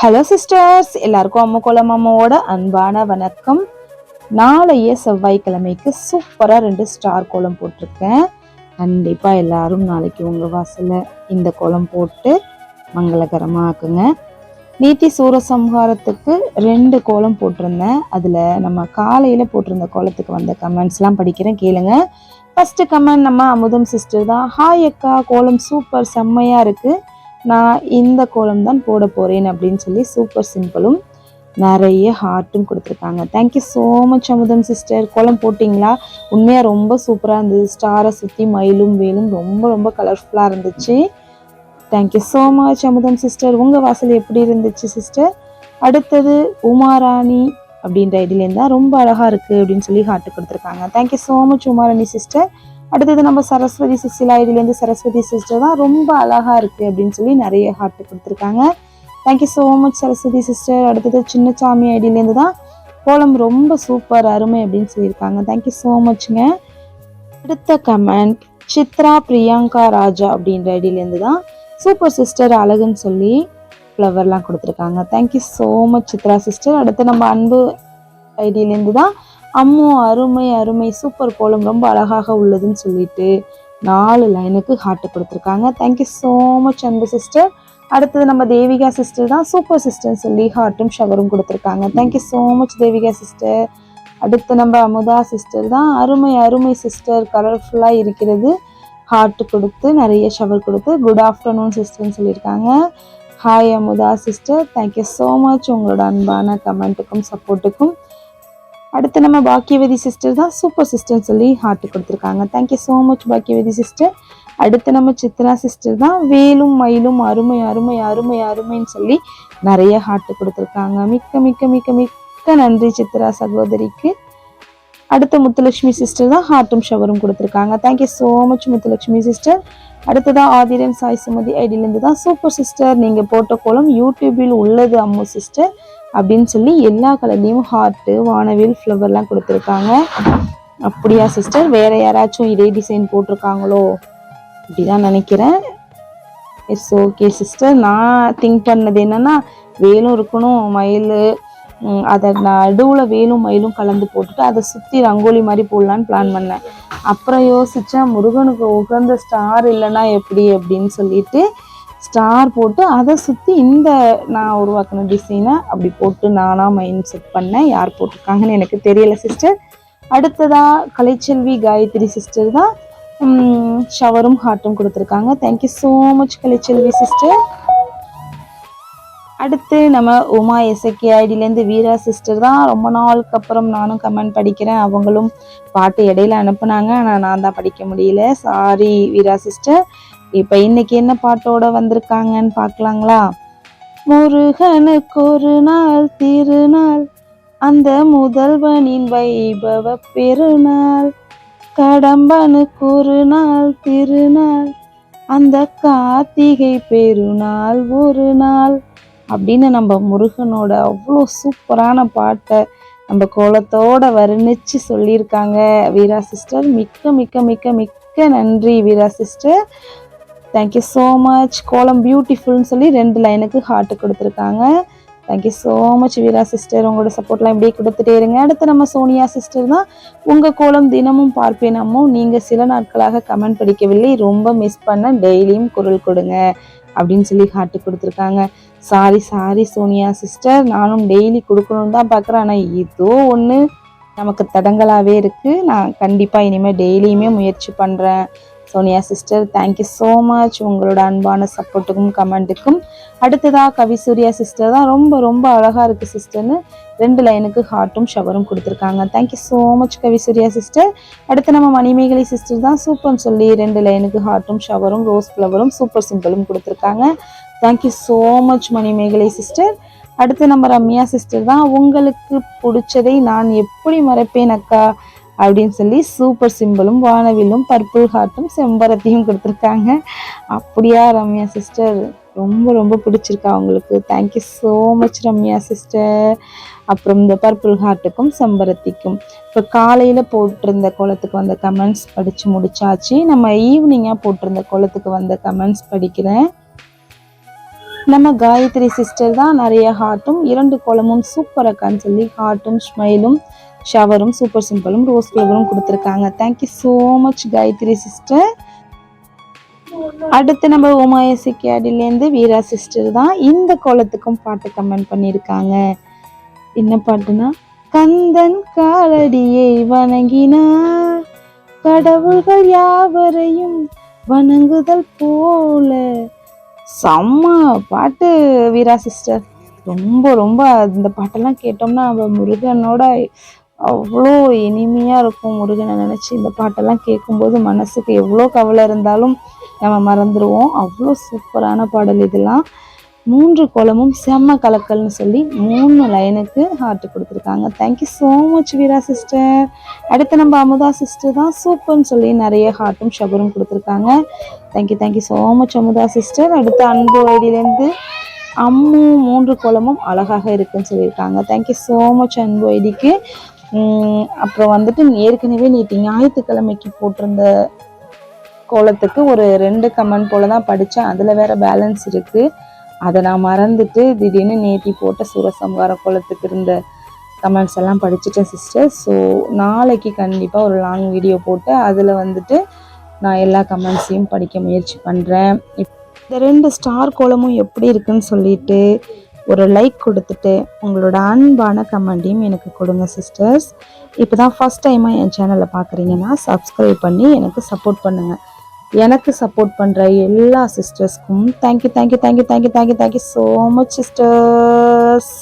Hello sisters எல்லாருக்கும் அம்மா குளம் அம்மாவோட அன்பான வணக்கம். நாளைய செவ்வாய்க்கிழமைக்கு சூப்பராக ரெண்டு ஸ்டார் கோலம் போட்டிருக்கேன். கண்டிப்பாக எல்லாரும் நாளைக்கு உங்கள் வாசலில் இந்த கோலம் போட்டு மங்களகரமாக ஆக்குங்க. நீத்தி சூரசம்ஹாரத்துக்கு ரெண்டு கோலம் போட்டிருந்தேன். அதில் நம்ம காலையில் போட்டிருந்த கோலத்துக்கு வந்த கமெண்ட்ஸ்லாம் படிக்கிறேன் கேளுங்க. ஃபஸ்ட்டு கமெண்ட் நம்ம அமுதம் சிஸ்டர் தான். ஹாய் அக்கா கோலம் சூப்பர் செம்மையாக இருக்குது நான் இந்த கோலம் தான் போட போகிறேன் அப்படின்னு சொல்லி சூப்பர் சிம்பிளும் நிறைய ஹார்ட்டும் கொடுத்துருக்காங்க. Thank you so much Amutham sister கோலம் போட்டிங்களா? உண்மையாக ரொம்ப சூப்பராக இருந்தது. ஸ்டாரை சுற்றி மயிலும் வேலும் ரொம்ப ரொம்ப கலர்ஃபுல்லாக இருந்துச்சு. Thank you so much Amutham sister உங்கள் வாசல் எப்படி இருந்துச்சு சிஸ்டர் அடுத்தது உமாராணி அப்படின்ற இதுலேருந்து தான் ரொம்ப அழகாக இருக்குது அப்படின்னு சொல்லி ஹார்ட் கொடுத்துருக்காங்க. Thank you so much Umarani sister அடுத்தது நம்ம சரஸ்வதி சிசிலா ஐடியிலேருந்து சரஸ்வதி சிஸ்டர் தான் ரொம்ப அழகாக இருக்குது அப்படின்னு சொல்லி நிறைய ஹார்ட் கொடுத்துருக்காங்க. Thank you so much Saraswathi sister. அடுத்தது சின்னசாமி ஐடியிலேருந்து தான் கோலம் ரொம்ப சூப்பர் அருமை அப்படின்னு சொல்லியிருக்காங்க. தேங்க்யூ ஸோ மச்ங்க அடுத்த கமெண்ட் சித்ரா பிரியங்கா ராஜா அப்படின்ற ஐடியிலேருந்து தான் சூப்பர் சிஸ்டர் அழகுன்னு சொல்லி ஃப்ளவர்லாம் கொடுத்துருக்காங்க. Thank you so much Chitra sister அடுத்து நம்ம அன்பு ஐடியிலேருந்து தான் அம்மோ அருமை அருமை சூப்பர் கோலம் ரொம்ப அழகாக உள்ளதுன்னு சொல்லிட்டு நாலு லைனுக்கு ஹார்ட் கொடுத்துருக்காங்க. Thank you so much Anbu sister அடுத்தது நம்ம தேவிகா சிஸ்டர் தான் சூப்பர் சிஸ்டர்னு சொல்லி ஹார்ட்டும் ஷவரும் கொடுத்துருக்காங்க. Thank you so much Devika sister அடுத்து நம்ம அமுதா சிஸ்டர் தான். அருமை அருமை சிஸ்டர் கலர்ஃபுல்லாக இருக்கிறது. ஹார்ட் கொடுத்து நிறைய ஷவர் கொடுத்து குட் ஆஃப்டர்நூன் சிஸ்டர்னு சொல்லியிருக்காங்க. Hi Amutha sister thank you so much உங்களோட அன்பான கமெண்ட்டுக்கும் சப்போர்ட்டுக்கும் அடுத்து நம்ம பாக்கியவதி சிஸ்டர் தான் சூப்பர் சிஸ்டர்னு சொல்லி ஹார்ட் கொடுத்துருக்காங்க. Thank you so much Bakkiyavathi sister அடுத்து நம்ம சித்ரா சிஸ்டர் தான் வேலும் மயிலும் அருமை அருமை அருமை அருமைன்னு சொல்லி நிறைய ஹார்ட் கொடுத்துருக்காங்க. மிக்க மிக்க மிக்க மிக்க நன்றி சித்ரா சகோதரிக்கு. அடுத்த முத்துலட்சுமி சிஸ்டர் தான் ஹார்ட்டும் ஷவரும் கொடுத்துருக்காங்க. Thank you so much Muthulakshmi sister அடுத்ததான் ஆதிரன் சாய் சுமதி ஐடியிலேருந்து தான் சூப்பர் சிஸ்டர் நீங்கள் போட்ட கோலம் யூடியூபில் உள்ளது அம்மு சிஸ்டர் அப்படின்னு சொல்லி எல்லா கலர்லேயும் ஹார்ட்டு வானவில் ஃப்ளவர்லாம் கொடுத்துருக்காங்க. அப்படியா சிஸ்டர் வேற யாராச்சும் இதே டிசைன் போட்டிருக்காங்களோ? அப்படிதான் நினைக்கிறேன். இட்ஸ் ஓகே சிஸ்டர் நான் திங்க் பண்ணது என்னன்னா வேலும் இருக்கணும் மயில் அதை நடுவில் வேலும் மயிலும் கலந்து போட்டுட்டு அதை சுற்றி ரங்கோலி மாதிரி போடலான்னு பிளான் பண்ணேன். அப்புறம் யோசித்தேன் முருகனுக்கு உகந்த ஸ்டார் இல்லைன்னா எப்படி அப்படின்னு சொல்லிட்டு ஸ்டார் போட்டு அதை சுற்றி இந்த நான் உருவாக்கின டிசைனை அப்படி போட்டு நானாக மைண்ட் செட் பண்ணேன். யார் போட்டிருக்காங்கன்னு எனக்கு தெரியல சிஸ்டர் அடுத்ததாக கலைச்செல்வி காயத்ரி சிஸ்டர் தான். ஷவரும் ஹார்ட்டும் கொடுத்துருக்காங்க. Thank you so much Kalaiselvi sister அடுத்து நம்ம உமா எஸ்எக்கே ஐடியிலேருந்து வீரா சிஸ்டர் தான். ரொம்ப நாளுக்கு அப்புறம் நானும் கமெண்ட் படிக்கிறேன். அவங்களும் பாட்டு இடையில அனுப்புனாங்க. ஆனால் நான் தான் படிக்க முடியல. சாரி வீரா சிஸ்டர் இப்போ இன்னைக்கு என்ன பாட்டோட வந்திருக்காங்கன்னு பார்க்கலாங்களா முருகனுக்கு ஒரு நாள் திருநாள். அந்த முதல்வனின் வைபவ பெருநாள். கடம்பனுக்கு ஒரு நாள் திருநாள். அந்த கார்த்திகை பெருநாள் ஒரு நாள். அப்படின்னு நம்ம முருகனோட அவ்வளோ சூப்பரான பாட்டை நம்ம கோலத்தோட வர்ணிச்சு சொல்லியிருக்காங்க. வீரா சிஸ்டர் மிக்க மிக்க மிக்க மிக்க நன்றி Veera sister. Thank you so much கோலம் பியூட்டிஃபுல்னு சொல்லி ரெண்டு லைனுக்கு ஹார்ட் கொடுத்துருக்காங்க. Thank you so much Veera sister உங்களோட சப்போர்ட்லாம் இப்படியே கொடுத்துட்டே இருங்க. அடுத்து நம்ம சோனியா சிஸ்டர் தான். உங்கள் கோலம் தினமும் பார்ப்பேன் அம்மோ நீங்கள் சில நாட்களாக கமெண்ட் படிக்கவில்லை. ரொம்ப மிஸ் பண்ண டெய்லியும் குரல் கொடுங்க அப்படின்னு சொல்லி ஹார்ட் கொடுத்துருக்காங்க. சாரி சாரி சோனியா சிஸ்டர் நானும் டெய்லி கொடுக்கணும்னு தான் பார்க்குறேன். ஆனால் ஏதோ ஒன்று நமக்கு தடங்களாகவே இருக்குது நான் கண்டிப்பாக இனிமேல் டெய்லியுமே முயற்சி பண்ணுறேன் Sonia sister thank you so much உங்களோட அன்பான சப்போர்ட்டுக்கும் கமெண்ட்டுக்கும் அடுத்ததாக கவிசூர்யா சிஸ்டர் தான். ரொம்ப ரொம்ப அழகாக இருக்குது சிஸ்டர்னு ரெண்டு லைனுக்கு ஹார்ட்டும் ஷவரும் கொடுத்துருக்காங்க. Thank you so much Kavisurya sister அடுத்து நம்ம மணிமேகலை சிஸ்டர் தான். சூப்பர்னு சொல்லி ரெண்டு லைனுக்கு ஹார்ட்டும் ஷவரும் ரோஸ் ஃப்ளவரும் சூப்பர் சிம்பிளும் கொடுத்துருக்காங்க. Thank you so much Manimegalai sister அடுத்து நம்ம ரம்யா சிஸ்டர் தான். உங்களுக்கு பிடிச்சதை நான் எப்படி மறைப்பேன் அக்கா? அப்படின்னு சொல்லி சூப்பர் சிம்பிளும் வானவிலும் பர்பிள் ஹார்ட்டும் செம்பரத்தையும் கொடுத்துருக்காங்க. அப்படியா ரம்யா சிஸ்டர் ரொம்ப ரொம்ப பிடிச்சிருக்கா அவங்களுக்கு thank you so much Ramya sister அப்புறம் இந்த பர்பிள் ஹார்ட்டுக்கும் செம்பருத்திக்கும். இப்போ காலையில் போட்டிருந்த கோலத்துக்கு வந்த கமெண்ட்ஸ் படித்து முடிச்சாச்சு. நம்ம ஈவினிங்காக போட்டிருந்த கோலத்துக்கு வந்த கமெண்ட்ஸ் படிக்கிறேன். நம்ம காயத்ரி சிஸ்டர் தான் நிறைய ஹார்ட்டும் இரண்டு கோலமும் சூப்பர் சொல்லி ஹார்ட்டும் ஸ்மைலும் ஷவரும் சூப்பர் சிம்பிளும் ரோஸ் ஃப்ளவரும் கொடுத்துருக்காங்க. Thank you so much Gayathri sister அடுத்து நம்ம உமாயசி கேடிலேருந்து வீரா சிஸ்டர் தான் இந்த கோலத்துக்கும் பாட்டு கமெண்ட் பண்ணியிருக்காங்க. என்ன பாட்டுனா கந்தன் காலடியை வணங்கினார் கடவுள்கள் யாவரையும் வணங்குதல் போல. செம்ம பாட்டு வீரா சிஸ்டர் ரொம்ப ரொம்ப இந்த பாட்டெல்லாம் கேட்டோம்னா நம்ம முருகனோட அவ்வளோ இனிமையாக இருக்கும் முருகனை நினச்சி இந்த பாட்டெல்லாம் கேட்கும்போது மனசுக்கு எவ்வளோ கவலை இருந்தாலும் நம்ம மறந்துடுவோம் அவ்வளோ சூப்பரான பாடல் இதெல்லாம். மூன்று குளமும் செம்ம கலக்கல்னு சொல்லி மூணு லைனுக்கு ஹார்ட் கொடுத்துருக்காங்க. Thank you so much Veera sister அடுத்து நம்ம அமுதா சிஸ்டர் தான் சூப்பர்னு சொல்லி நிறைய ஹார்ட்டும் ஷபரும் கொடுத்துருக்காங்க. Thank you thank you so much Amutha sister அடுத்து அன்பு ஐடியிலேருந்து அம்மு மூன்று குளமும் அழகாக இருக்குன்னு சொல்லியிருக்காங்க. தேங்க்யூ ஸோ மச் அன்பு ஐடிக்கு. அப்புறம் வந்துட்டு ஏற்கனவே நேற்று ஞாயிற்றுக்கிழமைக்கு போட்டிருந்த கோலத்துக்கு ஒரு ரெண்டு கமெண்ட் போல தான் படித்தேன் அதில் வேற பேலன்ஸ் இருக்குது அதை நான் மறந்துட்டு திடீர்னு நேத்தி போட்ட சூரசம்ஹார கோலத்துக்கு இருந்த கமெண்ட்ஸ் எல்லாம் படிச்சுட்டேன் சிஸ்டர் ஸோ நாளைக்கு கண்டிப்பாக ஒரு லாங் வீடியோ போட்டு அதில் வந்துட்டு நான் எல்லா கமெண்ட்ஸையும் படிக்க முயற்சி பண்ணுறேன் இந்த ரெண்டு ஸ்டார் கோலமும் எப்படி இருக்குன்னு சொல்லிட்டு ஒரு லைக் கொடுத்துட்டு உங்களோட அன்பான கமெண்டையும் எனக்கு கொடுங்க சிஸ்டர்ஸ் இப்போ தான் ஃபஸ்ட் டைமாக என் சேனலை பார்க்குறீங்கன்னா சப்ஸ்கிரைப் பண்ணி எனக்கு சப்போர்ட் பண்ணுங்கள் எனக்கு சப்போர்ட் பண்ணுற எல்லா சிஸ்டர்ஸ்க்கும் thank you thank you thank you thank you thank you thank you so much sisters